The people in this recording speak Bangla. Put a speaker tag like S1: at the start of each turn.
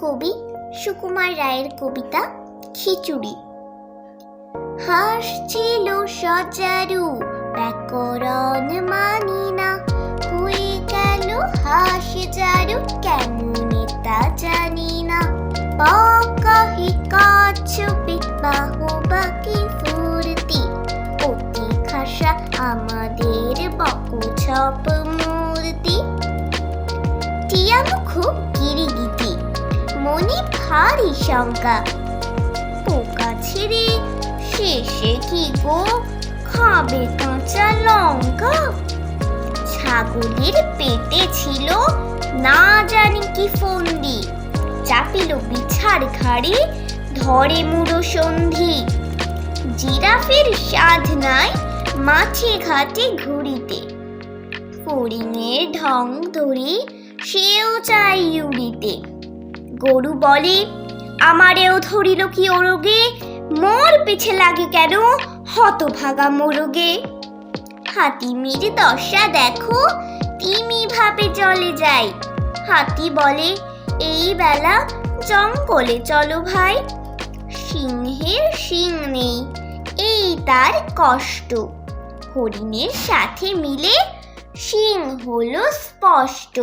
S1: কবি সুকুমার রায়ের কবিতা খিচুড়ি। হাঁস ছিল সজারু, ব্যাকরণ মানি না। হয়ে গেল হাঁস জারু, কেমন তা জানি না। পাকাহি কাছবি বাহু বাকি ফুর্তি। অতি খাসা আমাদের বকু ছপ মূর্তি। টিয়া খুব গিরিগিটি মনে ভারী শঙ্কা পোকা ছেড়ে শেষে কি গো? খাবে কাঁচা লঙ্কা? ছাগলের পেটে ছিল না জানি কি ফন্দি। চাপিল বিছার ঘাড়ে ধরে মুড়ো সন্ধি। জিরাফের সাধ নাই মাঠে ঘাটে ঘুরিতে ফড়িংয়ের ঢং ধরে সেও চাই উড়িতে গরু বলে, আমারেও ধরিল কি ওরগে মোর পিছে লাগে কেন হতভাগা মোরগে হাতিমির দশা দেখো, তিমি ভাবে জলে যাই হাতি বলে, এই বেলা জঙ্গলে চলো ভাই। সিংহের সিং নেই, এই তার কষ্ট। হরিণের সাথে মিলে সিং হলো স্পষ্ট।